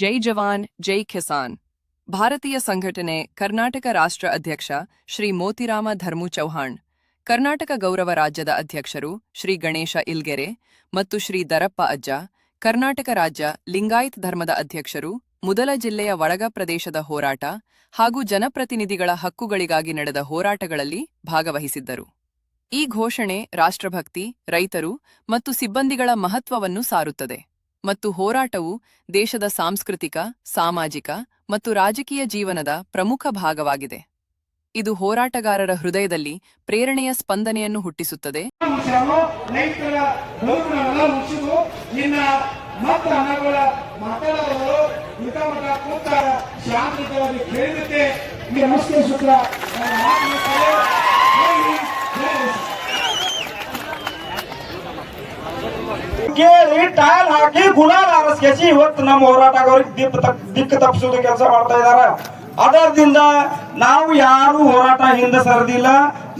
ಜೈ ಜವಾನ್, ಜೈ ಕಿಸಾನ್. ಭಾರತೀಯ ಸಂಘಟನೆ ಕರ್ನಾಟಕ ರಾಷ್ಟ್ರ ಅಧ್ಯಕ್ಷ ಶ್ರೀ ಮೋತಿರಾಮ ಧರ್ಮು ಚೌಹಾಣ್, ಕರ್ನಾಟಕ ಗೌರವ ರಾಜ್ಯದ ಅಧ್ಯಕ್ಷರು ಶ್ರೀ ಗಣೇಶ ಇಲ್ಗೆರೆ ಮತ್ತು ಶ್ರೀ ದರಪ್ಪ ಅಜ್ಜ, ಕರ್ನಾಟಕ ರಾಜ್ಯ ಲಿಂಗಾಯತ್ ಧರ್ಮದ ಅಧ್ಯಕ್ಷರು, ಮೊದಲ ಜಿಲ್ಲೆಯ ಒಳಗ ಪ್ರದೇಶದ ಹೋರಾಟ ಹಾಗೂ ಜನಪ್ರತಿನಿಧಿಗಳ ಹಕ್ಕುಗಳಿಗಾಗಿ ನಡೆದ ಹೋರಾಟಗಳಲ್ಲಿ ಭಾಗವಹಿಸಿದ್ದರು. ಈ ಘೋಷಣೆ ರಾಷ್ಟ್ರಭಕ್ತಿ, ರೈತರು ಮತ್ತು ಸಿಬ್ಬಂದಿಗಳ ಮಹತ್ವವನ್ನು ಸಾರುತ್ತದೆ. ಮತ್ತು ಹೋರಾಟವು ದೇಶದ ಸಾಂಸ್ಕೃತಿಕ, ಸಾಮಾಜಿಕ ಮತ್ತು ರಾಜಕೀಯ ಜೀವನದ ಪ್ರಮುಖ ಭಾಗವಾಗಿದೆ. ಇದು ಹೋರಾಟಗಾರರ ಹೃದಯದಲ್ಲಿ ಪ್ರೇರಣೆಯ ಸ್ಪಂದನೆಯನ್ನು ಹುಟ್ಟಿಸುತ್ತದೆ. ಟೈಲ್ ಹಾಕಿ ಗುಲಾಲ್ ಆರಸ್ಕೇಸಿ ಇವತ್ತು ನಮ್ಮ ಹೋರಾಟಗಾರರಿಗೆ ದಿಕ್ಕ ತಪ್, ದಿಕ್ಕು ತಪ್ಪಿಸೋದು ಕೆಲಸ ಮಾಡ್ತಾ ಇದಾರ ಅದರದಿಂದ ನಾವು ಯಾರು ಹೋರಾಟ ಹಿಂದೆ ಸರದಿಲ್ಲ.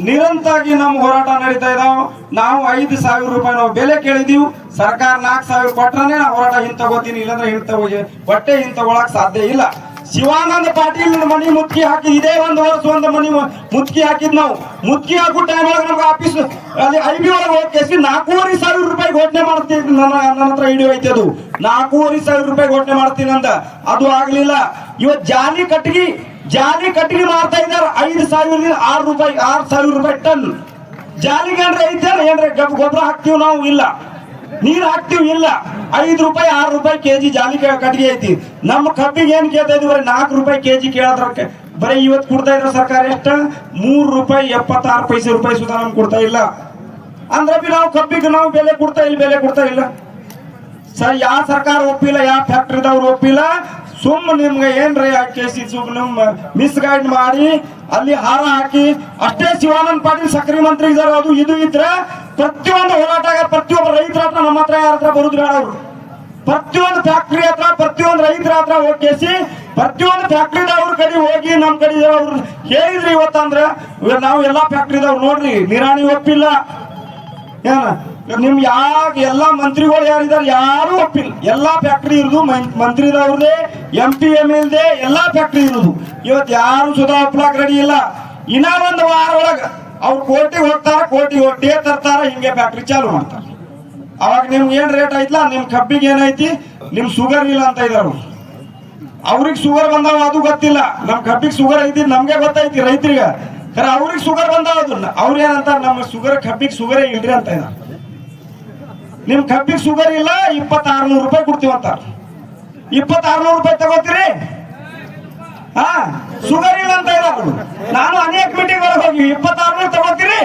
ನಿರಂತರಾಗಿ ನಮ್ಮ ಹೋರಾಟ ನಡೀತಾ ಇದಾವ. ನಾವು ಐದು ಸಾವಿರ ರೂಪಾಯಿ ನಾವು ಬೆಲೆ ಕೇಳಿದೀವಿ. ಸರ್ಕಾರ ನಾಲ್ಕು ಸಾವಿರ ಕೊಟ್ಟರೆ ನಾವು ಹೋರಾಟ ಹಿಂದೆ ತಗೋತೀನಿ, ಇಲ್ಲಾಂದ್ರೆ ಹಿಂದೆ ತಗೋಗಿ ಬಟ್ಟೆ ಹಿಂದೆ ತಗೊಳಕ್ ಸಾಧ್ಯ ಇಲ್ಲ. ಶಿವಾನಂದ ಪಾಟೀಲ್ ಮನಿ ಮುತ್ಕಿ ಹಾಕಿ ಇದೇ ಒಂದು ವರ್ಷ ಒಂದು ಮನಿ ಮುತ್ಕಿ ಹಾಕಿದ್ ನಾವು. ಮುತ್ಕಿ ಹಾಕೋ ಟೈಮ್ ಒಳಗೆ ನಮ್ಗೆ ಆಫೀಸ್ ಅಲ್ಲಿ ಐ ಬಿ ಒಳಗೆ ಹೋಗಿ ನಾಲ್ಕೂವರೆ ಸಾವಿರ ರೂಪಾಯಿ ಘೋಷಣೆ ಮಾಡ್ತೀನಿ ನನ್ನ ನನ್ನ ಹತ್ರ ಹಿಡಿಯೋ ಐತೆ ಅದು. ನಾಲ್ಕೂವರೆ ಸಾವಿರ ರೂಪಾಯಿ ಘೋಷಣೆ ಮಾಡ್ತೀನಿ ಅಂತ. ಅದು ಆಗ್ಲಿಲ್ಲ. ಇವತ್ತು ಜಾಲಿ ಕಟ್ಟಿಗೆ ಜಾಲಿ ಕಟ್ಟಿಗೆ ಮಾರ್ತಾ ಇದ್ದಾರೆ. ಐದು ಸಾವಿರ ಆರು ರೂಪಾಯಿ, ಆರು ಸಾವಿರ ರೂಪಾಯಿ ಟನ್. ಜಾಲಿಗೆ ಏನ್ರ ಐತೆ ಏನ್ರ ಗಬ್- ಗೊಬ್ಬರ ಹಾಕ್ತೀವಿ ನಾವು? ಇಲ್ಲ. ನೀರ್ ಹಾಕ್ತಿವಿ? ಇಲ್ಲ. ಐದು ರೂಪಾಯಿ, ಆರು ರೂಪಾಯಿ ಕೆಜಿ ಜಾಲಿ ಕಟ್ಟಿಗೆ ಐತಿ. ನಮ್ಮ ಕಬ್ಬಿಗೆ ಏನ್ ಕೇಳ್ತಾ ಇದೀವಿ ಬರೀ ನಾಲ್ಕು ರೂಪಾಯಿ ಕೆಜಿ ಕೇಳಿದ್ರ ಕ- ಬರೀ ಇವತ್ತು ಕೊಡ್ತಾ ಇದ್ರ ಸರ್ಕಾರ ಎಷ್ಟ? ಮೂರ್ ರೂಪಾಯಿ ಎಪ್ಪತ್ತಾರು ಪೈಸೆ ರೂಪಾಯಿ ಸುಧಾ ನಮ್ಗೆ ಕೊಡ್ತಾ ಇಲ್ಲ. ಅಂದ್ರೆ ಬಿ ನಾವು ಕಬ್ಬಿಗೆ ನಾವು ಬೆಲೆ ಕೊಡ್ತಾ ಇಲ್ಲ, ಬೆಲೆ ಕೊಡ್ತಾ ಇಲ್ಲ. ಸರ್ ಯಾವ ಸರ್ಕಾರ ಒಪ್ಪಿಲ್ಲ ಯಾವ ಫ್ಯಾಕ್ಟ್ರಿದವ್ರು ಒಪ್ಪಿಲ್ಲ, ಸುಮ್ಮ ನಿಮ್ಗೆ ಏನ್ರಿ ಕೇಸಿ ಸುಮ್ಮನೆ ಮಿಸ್ಗೈಡ್ ಮಾಡಿ, ಅಲ್ಲಿ ಹಾರ ಹಾಕಿ, ಅಷ್ಟೇ ಶಿವಾನಂದ ಪಾಟೀಲ್ ಸಕ್ರಿ ಮಂತ್ರಿ ಸರ್ ಅದು ಇದು ಇದ್ರೆ ಪ್ರತಿಯೊಂದು ಹೋರಾಟ ಪ್ರತಿಯೊಬ್ಬ ರೈತರ ಹತ್ರ ನಮ್ಮ ಹತ್ರ ಯಾರ ಹತ್ರ ಅವ್ರು ಪ್ರತಿಯೊಂದು ಫ್ಯಾಕ್ಟ್ರಿ ಹತ್ರ, ಪ್ರತಿಯೊಂದು ರೈತರ ಹತ್ರ ಹೋಗಿ ಪ್ರತಿಯೊಂದು ಫ್ಯಾಕ್ಟ್ರಿದವ್ರ ಕಡೆ ಹೋಗಿ ನಮ್ಮ ಕಡೆ ಅವ್ರು ಹೇಳಿದ್ರಿ ಇವತ್ತಂದ್ರೆ, ನಾವು ಎಲ್ಲಾ ಫ್ಯಾಕ್ಟ್ರಿದವ್ರು ನೋಡ್ರಿ, ನಿರಾಣಿ ಒಪ್ಪಿಲ್ಲ. ಏನ ನಿಮ್ ಯಾವ ಎಲ್ಲಾ ಮಂತ್ರಿಗಳು ಯಾರಿದಾರೆ ಯಾರು ಒಪ್ಪಿಲ್ಲ. ಎಲ್ಲಾ ಫ್ಯಾಕ್ಟ್ರಿ ಇರುದು ಮಂತ್ರಿದವ್ರದೇ ಎಂ ಪಿ ಎಂ ಎಲ್ದೆ ಎಲ್ಲಾ ಫ್ಯಾಕ್ಟ್ರಿ ಇರುದು. ಇವತ್ತು ಯಾರು ಸುಧಾ ಒಪ್ಲಾಕ್ ರೆಡಿ ಇಲ್ಲ. ಇನ್ನ ಒಂದು ವಾರ ಒಳಗ ಅವ್ರು ಕೋರ್ಟಿಗೆ ಹೋಗ್ತಾರ, ಕೋಟಿ ಹೊಟ್ಟೆ ತರ್ತಾರ, ಹಿಂಗೆ ಫ್ಯಾಕ್ಟ್ರಿ ಚಾಲು ಮಾಡ್ತಾರ. ಅವಾಗ ನಿಮ್ಗೆ ಏನ್ ರೇಟ್ ಐತ್ಲಾ? ನಿಮ್ ಕಬ್ಬಿಗೆ ಏನೈತಿ ನಿಮ್ ಶುಗರ್ ಇಲ್ಲ ಅಂತ ಇದಾರ ಅವ್ರಿಗೆ ಶುಗರ್ ಬಂದಾವ ಅದು ಗೊತ್ತಿಲ್ಲ. ನಮ್ ಕಬ್ಬಿಗೆ ಶುಗರ್ ಐತಿ, ನಮ್ಗೆ ಗೊತ್ತೈತಿ ರೈತರಿಗೆ. ಖರೆ, ಅವ್ರಿಗೆ ಶುಗರ್ ಬಂದಾವ ಅದನ್ನ ಅವ್ರ ಏನಂತಾರ, ನಮ್ಮ ಶುಗರ್ ಕಬ್ಬಿಗೆ ಶುಗರೇ ಇಲ್ರಿ ಅಂತ ಇದ್ದಾರೆ ನಿಮ್ ಕಬ್ಬಿಗೆ ಶುಗರ್ ಇಲ್ಲ ಇಪ್ಪತ್ತಾರು ನೂರು ರೂಪಾಯಿ ಕೊಡ್ತೀವಂತ ಇಪ್ಪತ್ತಾರು ನೂರು ರೂಪಾಯಿ ತಗೋತೀರಿ? ಹಾ ಶುಗರ್ ಇಲ್ಲ ಅಂತ ಇದಾರ ನಾನು ಅನೇಕ ಮೀಟಿಂಗ್ ಹೋಗಿ ಇಪ್ಪತ್ತಾರು ನೂರು ತಗೋತೀರಿ?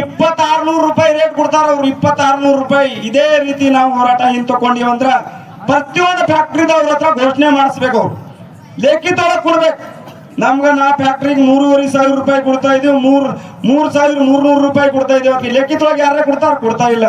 ಇಪ್ಪತ್ತಾರು ನೂರು ರೂಪಾಯಿ ರೇಟ್ ಕೊಡ್ತಾರ ಅವ್ರು ಇಪ್ಪತ್ತಾರು ನೂರು ರೂಪಾಯಿ. ಇದೇ ರೀತಿ ನಾವು ಹೋರಾಟ ಹಿಂದ್ ತಗೊಂಡಿವಂದ್ರ ಪ್ರತಿಯೊಂದು ಫ್ಯಾಕ್ಟ್ರಿದವ್ರ ಹತ್ರ ಘೋಷಣೆ ಮಾಡಿಸ್ಬೇಕು ಅವ್ರು. ಲೇಖಿತೊಳಗೆ ಕೊಡ್ಬೇಕು. ನಮ್ಗ ನಾ ಫ್ಯಾಕ್ಟ್ರಿಗೆ ಮೂರುವರೆ ಸಾವಿರ ರೂಪಾಯಿ ಕೊಡ್ತಾ ಇದೀವಿ ಮೂರ್ ಮೂರ್ ಸಾವಿರ ಮೂರ್ ನೂರು ರೂಪಾಯಿ ಕೊಡ್ತಾ ಇದೀವಿ ಲೆಕ್ಕಿತವಾಗಿ ಯಾರೇ ಕೊಡ್ತಾರ ಕೊಡ್ತಾ ಇಲ್ಲ.